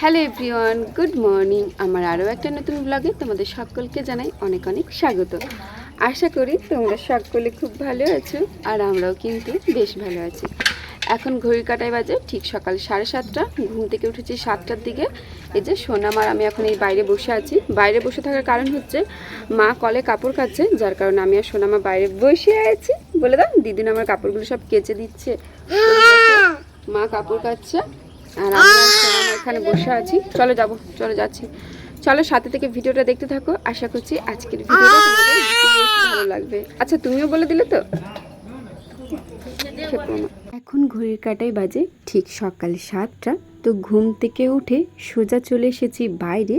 Hello everyone good morning আমার আরও একটা নতুন ব্লগে তোমাদের সকলকে জানাই অনেক অনেক স্বাগত। আশা করি তোমরা সকলে খুব ভালো আছো আর আমরাও কিন্তু বেশ ভালো আছি। এখন ঘড়ির কাটায় বাজে ঠিক সকাল সাড়ে সাতটা, ঘুম থেকে উঠেছি সাতটার দিকে। এই যে সোনামার আমি এখন এই বাইরে বসে আছি। বাইরে বসে থাকার কারণ হচ্ছে মা কলে কাপড় কাচ্ছে, যার কারণে আমি আর সোনামা বাইরে বসে আছি। বলে দাও দিদিন আমার কাপড়গুলো সব কেচে দিচ্ছে। মা কাপড় কাচ্ছে আর আমি এখানে বসে আছি। চলো যাব, চলো যাচ্ছি। চলো সাথে থেকে ভিডিওটা দেখতে থাকো। আশা করছি আজকের ভিডিওটা লাগবে আচ্ছা তুমিও বলে দিলে তো? এখন ঘড়ির কাটাই বাজে ঠিক সকাল সাতটা। তো ঘুম থেকে উঠে সোজা চলে এসেছি বাইরে,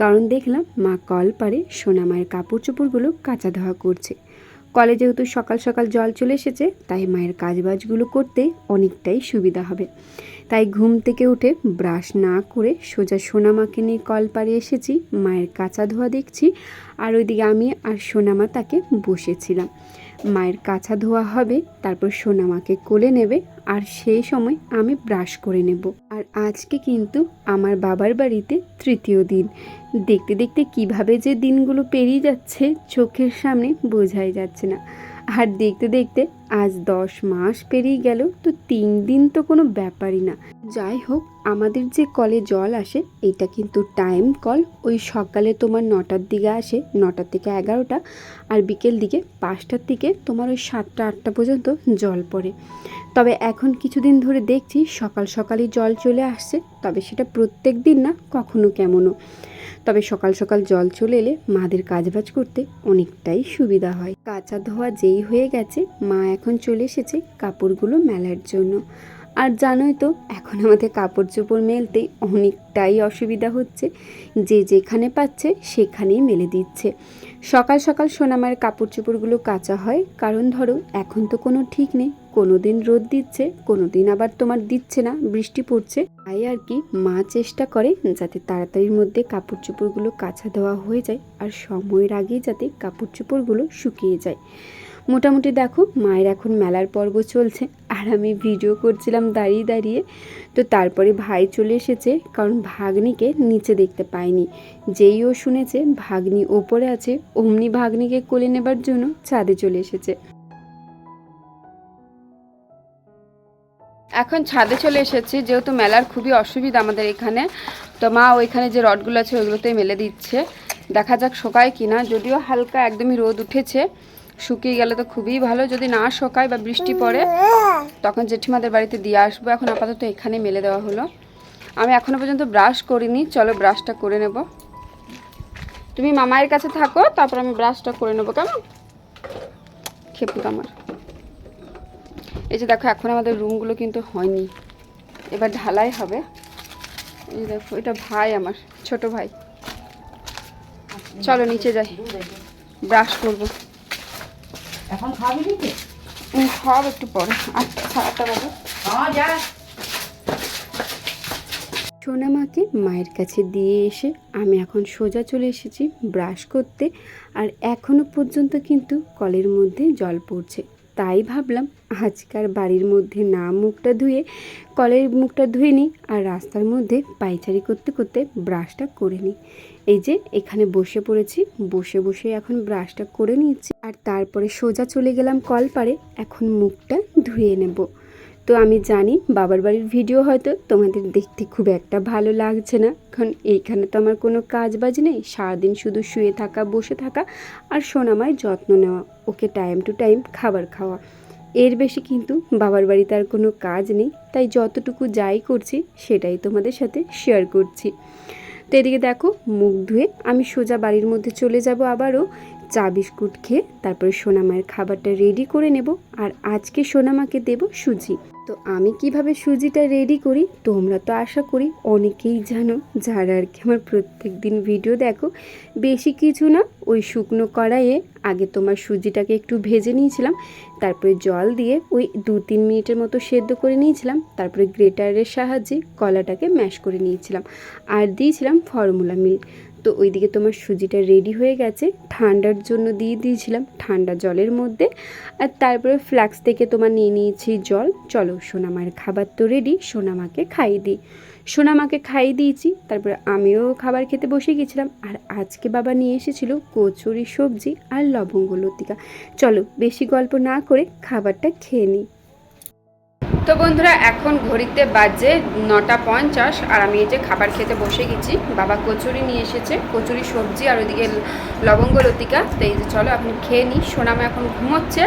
কারণ দেখলাম মা কল পারে সোনামায়ের কাপড় চোপড়গুলো কাঁচা ধোয়া করছে। কলে যেহেতু সকাল সকাল জল চলে এসেছে, তাই মায়ের কাজবাজগুলো করতে অনেকটাই সুবিধা হবে। তাই ঘুম থেকে উঠে ব্রাশ না করে সোজা সোনামাকে নিয়ে কল পাড়ে এসেছি, মায়ের কাঁচা ধোয়া দেখছি আর ওইদিকে আমি আর সোনামা তাকে বসেছিলাম। মায়ের কাছা ধোয়া হবে, তারপর সোনামাকে কোলে নেবে আর সেই সময় আমি ব্রাশ করে নেব। আর আজকে কিন্তু আমার বাবার বাড়িতে তৃতীয় দিন। দেখতে দেখতে কীভাবে যে দিনগুলো পেরিয়ে যাচ্ছে, চোখের সামনে বোঝাই যাচ্ছে না। আর দেখতে দেখতে আজ দশ মাস পেরিয়ে গেল, তো তিন দিন তো কোনো ব্যাপারই না। যাই হোক আমাদের যে কলে জল আসে এটা কিন্তু টাইম কল ওই সকালে তোমার নটার দিকে আসে নটার থেকে এগারোটা, আর বিকেল দিকে পাঁচটার দিকে তোমার ওই সাতটা, আটটা পর্যন্ত জল পড়ে। তবে এখন কিছুদিন ধরে দেখছি সকাল সকালই জল চলে আসছে, তবে সেটা প্রত্যেক দিন না, কখনো কেমনও। তবে সকাল সকাল জল চলে এলে মাদের কাজবাজ করতে অনেকটাই সুবিধা হয়। কাঁচা ধোয়া যেই হয়ে গেছে, মা এখন চলে এসেছে কাপড়গুলো মেলার জন্য। আর জানোই তো, এখন আমাদের কাপড় চোপড় মেলতে অনেকটাই অসুবিধা হচ্ছে। যে যেখানে পাচ্ছে সেখানেই মেলে দিচ্ছে। সকাল সকাল সোনামার কাপড় চোপড়গুলো কাঁচা হয়, কারণ ধরো এখন তো কোনো ঠিক নেই। কোনো দিন রোদ দিচ্ছে কোনো দিন আবার তোমার দিচ্ছে না, বৃষ্টি পড়ছে। তাই আর কি মা চেষ্টা করে যাতে তাড়াতাড়ির মধ্যে কাপড় চোপড়গুলো কাঁচা দেওয়া হয়ে যায়, আর সময়ের আগেই যাতে কাপড় চোপড়গুলো শুকিয়ে যায়। মোটামুটি দেখো, মায়ের এখন মেলার পর্ব চলছে, আর আমি ভিডিও করছিলাম দাঁড়িয়ে দাঁড়িয়ে। তো তারপরে ভাই চলে এসেছে, কারণ ভাগ্নিকে নিচে দেখতে পায়নি যেই ও শুনেছে, ভাগ্নি ওপরে আছে, অমনি ভাগ্নিকে কোলে নেবার জন্য ছাদে চলে এসেছে। এখন ছাদে চলে এসেছি, যেহেতু মেলার খুবই অসুবিধা আমাদের এখানে, তো মা ওইখানে যে রডগুলো আছে ওইগুলোতেই মেলে দিচ্ছে। দেখা যাক শোকায় কিনা, যদিও হালকা একদমই রোদ উঠেছে শুকিয়ে গেলে তো খুবই ভালো। যদি না শোকায় বা বৃষ্টি পড়ে, তখন জেঠিমাদের বাড়িতে দিয়ে আসব। এখন আপাতত এখানে মেলে দেওয়া হলো। আমি এখনও পর্যন্ত ব্রাশ করিনি। চলো ব্রাশটা করে নেব। তুমি মামায়ের কাছে থাকো, তারপর আমি ব্রাশটা করে নেব, কেমন? খেপুক আমার। এই যে দেখো, এখন আমাদের রুমগুলো কিন্তু হয়নি। এবার ঢালাই হবে। এই দেখো, এটা ভাই আমার, ছোট ভাই। চলো নিচে যাই। ব্রাশ করব। এখন খাবি নিতে উম, সব একটু পরে। আটটা সাড়ে আটটা বাজে। হ্যাঁ সোনামাকে মায়ের কাছে দিয়ে এসে আমি এখন সোজা চলে এসেছি ব্রাশ করতে আর এখনও পর্যন্ত কিন্তু কলের মধ্যে জল পড়ছে। তাই ভাবলাম আজকার বাড়ির মধ্যে না মুখটা ধুয়ে কলের মুখটা ধুয়ে নিই আর রাস্তার মধ্যে পাইচারি করতে করতে ব্রাশটা করে নিই। এই যে এখানে বসে পড়েছি বসে বসে এখন ব্রাশটা করে নিচ্ছি আর তারপরে সোজা চলে গেলাম কল পারে এখন মুখটা ধুয়ে নেব। তো আমি জানি বাবার বাড়ির ভিডিও হয়তো তোমাদের দেখতে খুব একটা ভালো লাগছে না। কারণ এইখানে তো আমার কোনো কাজ বাজ নেই। সারাদিন শুধু শুয়ে থাকা, বসে থাকা আর সোনামায় যত্ন নেওয়া, ওকে টাইম টু টাইম খাবার খাওয়া। এর বেশি কিন্তু বাবার বাড়িতে আর কোনো কাজ নেই। তাই যতটুকু যাই করছি সেটাই তোমাদের সাথে শেয়ার করছি। তো এদিকে দেখো, মুখ ধুয়ে আমি সোজা বাড়ির মধ্যে চলে যাব আবারও। চা বিস্কুট খেয়ে তারপরে সোনামায়ের খাবারটা রেডি করে নেব। আর আজকে সোনামাকে দেব সুজি। তো আমি কীভাবে সুজিটা রেডি করি তোমরা তো আশা করি অনেকেই জানো, যারা আর কি আমার প্রত্যেক দিন ভিডিও দেখো। বেশি কিছু না, ওই শুকনো কড়াইয়ে আগে তোমার সুজিটাকে একটু ভেজে নিয়েছিলাম। তারপরে জল দিয়ে ওই দু তিন মিনিটের মতো সেদ্ধ করে নিয়েছিলাম। তারপরে গ্রেটারের সাহায্যে কলাটাকে ম্যাশ করে নিয়েছিলাম। আর দিয়েছিলাম ফর্মুলা মিল্ক তো ওইদিকে তোমার সুজিটা রেডি হয়ে গেছে। ঠান্ডার জন্য দিয়ে দিয়েছিলাম ঠান্ডা জলের মধ্যে। আর তারপরে ফ্লাক্স থেকে তোমার নিয়ে নিয়েছি জল। চলো সোনামার খাবার তো রেডি সোনামাকে খাইয়ে দিই। সোনামাকে খাইয়ে দিয়েছি, তারপরে আমিও খাবার খেতে বসে গেছিলাম। আর আজকে বাবা নিয়ে এসেছিল কচুরি সবজি আর লবঙ্গ লতিকা। চলো বেশি গল্প না করে খাবারটা খেয়ে নিই। তো বন্ধুরা, এখন ঘড়িতে বাজে নটা পঞ্চাশ আর আমি এই যে খাবার খেতে বসে গেছি। বাবা কচুরি নিয়ে এসেছে, কচুরি সবজি আর ওইদিকে লবঙ্গ লতিকা। তো এই যে চলো আপনি খেয়ে নিই। সোনামা এখন ঘুমোচ্ছে।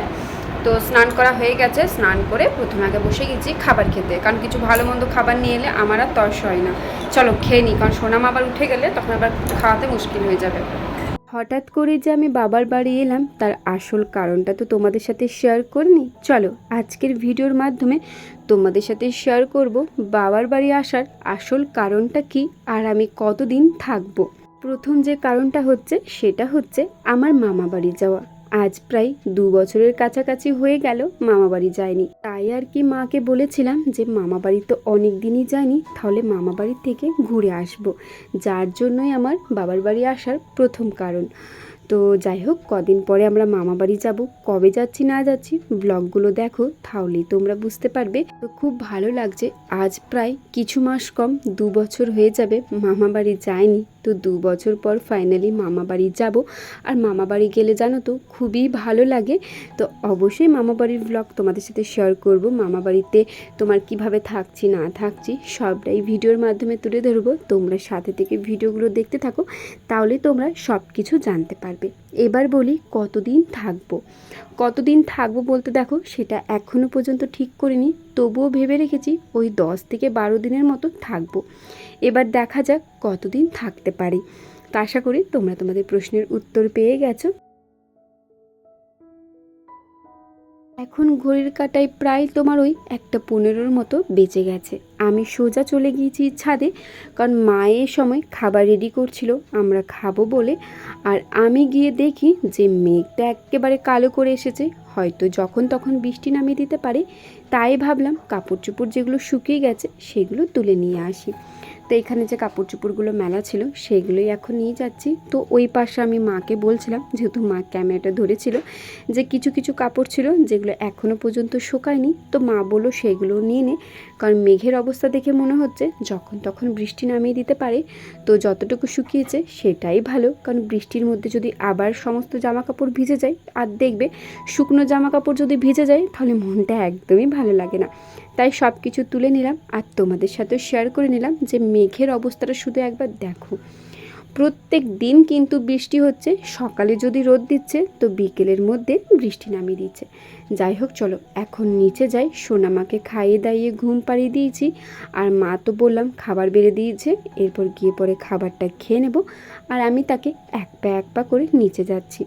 তো স্নান করা হয়ে গেছে। স্নান করে প্রথমে আগে বসে গেছি খাবার খেতে। কারণ কিছু ভালো মন্দ খাবার নিয়ে এলে আমার আর তর্স হয় না। চলো খেয়ে নিই। কারণ সোনামা আবার উঠে গেলে তখন আবার খাওয়াতে মুশকিল হয়ে যাবে। হঠাৎ করে যে আমি বাবার বাড়ি এলাম, তার আসল কারণটা তো তোমাদের সাথে শেয়ার করিনি। চলো, আজকের ভিডিওর মাধ্যমে তোমাদের সাথে শেয়ার করব বাবার বাড়ি আসার আসল কারণটা কি আর আমি কতদিন থাকব। প্রথম যে কারণটা হচ্ছে, সেটা হচ্ছে আমার মামা বাড়ি যাওয়া। আজ প্রায় দু বছরের কাছাকাছি হয়ে গেল মামা বাড়ি যায়নি। তাই আর কি মাকে বলেছিলাম যে মামা বাড়ি তো অনেক দিনই যায়নি, তাহলে মামা বাড়ি থেকে ঘুরে আসব। যার জন্যই আমার বাবার বাড়ি আসার প্রথম কারণ। তো যাই হোক, কদিন পরে আমরা মামা বাড়ি যাব। কবে যাচ্ছি না যাচ্ছি ব্লগগুলো দেখো, তাহলেই তোমরা বুঝতে পারবে। তো খুব ভালো লাগছে, আজ প্রায় কিছু মাস কম, দু বছর হয়ে যাবে মামা বাড়ি যায়নি। তো দু বছর পর ফাইনালি মামা বাড়ি যাব। আর মামা বাড়ি গেলে জানো তো খুবই ভালো লাগে। তো অবশ্যই মামা বাড়ির ব্লগ তোমাদের সাথে শেয়ার করব। মামা বাড়িতে তোমার কীভাবে থাকছি, না থাকছি, সবটাই ভিডিওর মাধ্যমে তুলে ধরবো। তোমরা সাথে থেকে ভিডিওগুলো দেখতে থাকো, তাহলে তোমরা সব কিছু জানতে পারবে। এবার বলি কতদিন থাকব। কতদিন থাকব বলতে দেখো, সেটা এখনও পর্যন্ত ঠিক করিনি। তবুও ভেবে রেখেছি ওই দশ থেকে বারো দিনের মতো থাকব। এবার দেখা যাক কতদিন থাকতে পারি। তো আশা করি তোমরা তোমাদের প্রশ্নের উত্তর পেয়ে গেছো। এখন ঘড়ির কাটায় প্রায় তোমার ওই একটা পনেরোর মতো বেঁচে গেছে। আমি সোজা চলে গিয়েছি ছাদে, কারণ মায়ের সময় খাবার রেডি করছিল, আমরা খাব বলে। আর আমি গিয়ে দেখি যে মেঘটা একেবারে কালো করে এসেছে। হয়তো যখন তখন বৃষ্টি নামিয়ে দিতে পারে তাই ভাবলাম কাপড় চোপড় যেগুলো শুকিয়ে গেছে সেগুলো তুলে নিয়ে আসি। তো এখানে যে কাপড় চোপড়গুলো মেলা ছিল সেগুলোই এখন নিয়ে যাচ্ছি। তো ওই পাশে আমি মাকে বলছিলাম, যেহেতু মা ক্যামেরাটা ধরেছিল যে কিছু কিছু কাপড় ছিল যেগুলো এখনও পর্যন্ত শুকায়নি, তো মা বলল সেগুলো নিয়ে নে। কারণ মেঘের অবস্থা দেখে মনে হচ্ছে যখন তখন বৃষ্টি নামিয়ে দিতে পারে, তো যতটুকু শুকিয়েছে সেটাই ভালো। কারণ বৃষ্টির মধ্যে যদি আবার সমস্ত জামা কাপড় ভিজে যায়, আর দেখবে শুকনো জামা কাপড় যদি ভিজে যায়, তাহলে মনটা একদমই ভালো লাগে না। তাই সব কিছু তুলে নিলাম আর তোমাদের সাথে শেয়ার করে নিলাম যে মেঘের অবস্থাটা শুধু একবার দেখো। প্রত্যেক দিন কিন্তু বৃষ্টি হচ্ছে, সকালে যদি রোদ দিচ্ছে, তো বিকেলের মধ্যে বৃষ্টি নামিয়ে দিচ্ছে। যাই হোক, চলো এখন নিচে যাই। সোনামাকে খাইয়ে দাইয়ে ঘুম পাড়িয়ে দিয়েছি। আর মা তো বললাম খাবার বেড়ে দিয়েছে, এরপর গিয়ে পরে খাবারটা খেয়ে নেব। আর আমি তাকে এক পা এক পা করে নিচে যাচ্ছি।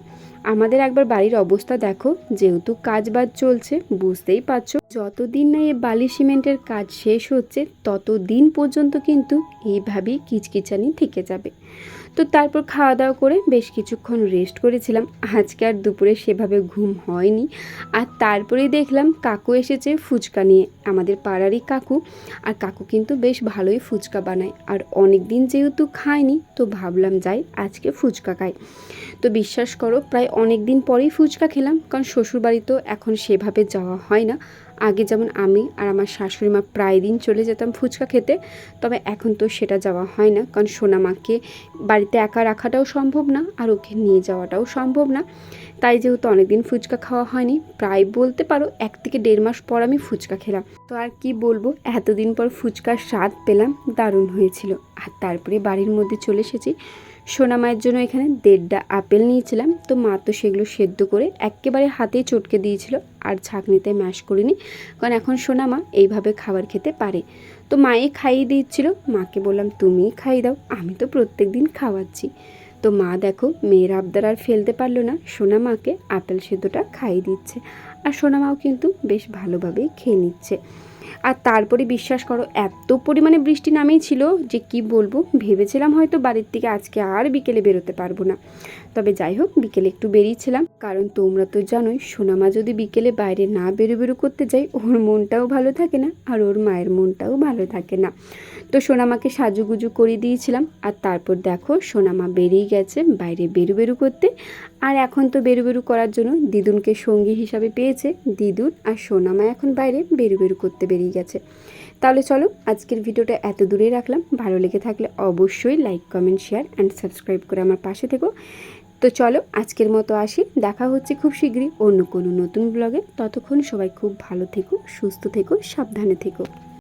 আমাদের একবার বাড়ির অবস্থা দেখো। যেহেতু কাজ বাজ চলছে, বুঝতেই পারছ। যতদিন না এই বালি সিমেন্টের কাজ শেষ হচ্ছে, ততদিন পর্যন্ত কিন্তু এইভাবেই কিচকিচানি থেকে যাবে। তো তারপর খাওয়া দাওয়া করে বেশ কিছুক্ষণ রেস্ট করেছিলাম। আজকে আর দুপুরে সেভাবে ঘুম হয়নি। আর তারপরেই দেখলাম কাকু এসেছে ফুচকা নিয়ে, আমাদের পাড়ারই কাকু। আর কাকু কিন্তু বেশ ভালোই ফুচকা বানায়। আর অনেক দিন যেহেতু খায়নি, তো ভাবলাম যাই আজকে ফুচকা খাই। তো বিশ্বাস করো, প্রায় অনেক দিন পরেই ফুচকা খেলাম, কারণ শ্বশুরবাড়ি তো এখন সেভাবে যাওয়া হয় না। আগে যেমন আমি আর আমার শাশুড়ি মা প্রায় দিন চলে যেতাম ফুচকা খেতে, তবে এখন তো সেটা যাওয়া হয় না। কারণ সোনামাকে বাড়িতে একা রাখাটাও সম্ভব না আর ওকে নিয়ে যাওয়াটাও সম্ভব না। তাই যেহেতু অনেকদিন ফুচকা খাওয়া হয়নি, প্রায় বলতে পারো এক থেকে দেড় মাস পর আমি ফুচকা খেলাম। তো আর কি বলব, এতদিন পর ফুচকার স্বাদ পেলাম, দারুণ হয়েছিল। আর তারপরে বাড়ির মধ্যে চলে এসেছি। সোনা মায়ের জন্য এখানে দেড়টা আপেল নিয়েছিলাম। তো মা তো সেগুলো সেদ্ধ করে একেবারে হাতেই চটকে দিয়েছিল, আর ছাঁকনিতে ম্যাশ করিনি, কারণ এখন সোনা মা এইভাবে খাবার খেতে পারে। তো মায়ে খাইয়ে দিচ্ছিল মাকে বললাম, তুমিই খাইয়ে দাও, আমি তো প্রত্যেক দিন খাওয়াচ্ছি। তো মা দেখো, মেয়ের আবদার আর ফেলতে পারল না, সোনা মাকে আপেল সেদ্ধটা খাইয়ে দিচ্ছে। আর সোনামাও কিন্তু বেশ ভালোভাবেই খেয়ে নিচ্ছে। আর তারপরে বিশ্বাস করো, এত পরিমাণে বৃষ্টি নামেই ছিল যে কি বলব, ভেবেছিলাম হয়তো বাড়ির থেকে আজকে আর বিকেলে বেরোতে পারব না। তবে যাই হোক, বিকেলে একটু বেরিয়েছিলাম। কারণ তোমরা তো জানোই, সোনামা যদি বিকেলে বাইরে না বেরো বেরো করতে যাই ওর মনটাও ভালো থাকে না, আর ওর মায়ের মনটাও ভালো থাকে না। তো সোনামাকে সাজুগুজু করে দিয়েছিলাম, আর তারপর দেখো সোনামা বেরিয়ে গেছে বাইরে বেরু বেরু করতে। আর এখন তো বেরু বেরু করার জন্য দিদুনকে সঙ্গী হিসাবে পেয়েছে দিদুন আর সোনামা এখন বাইরে বেরু বেরু করতে বেরিয়ে গেছে। তাহলে চলো, আজকের ভিডিওটা এত দূরেই রাখলাম। ভালো লেগে থাকলে অবশ্যই like, comment, share and subscribe করে আমার পাশে থেকো। তো চলো আজকের মতো আসি। দেখা হচ্ছে খুব শীঘ্রই অন্য কোনো নতুন ব্লগে ততক্ষণ সবাই খুব ভালো থেকো, সুস্থ থেকো, সাবধানে থেকো।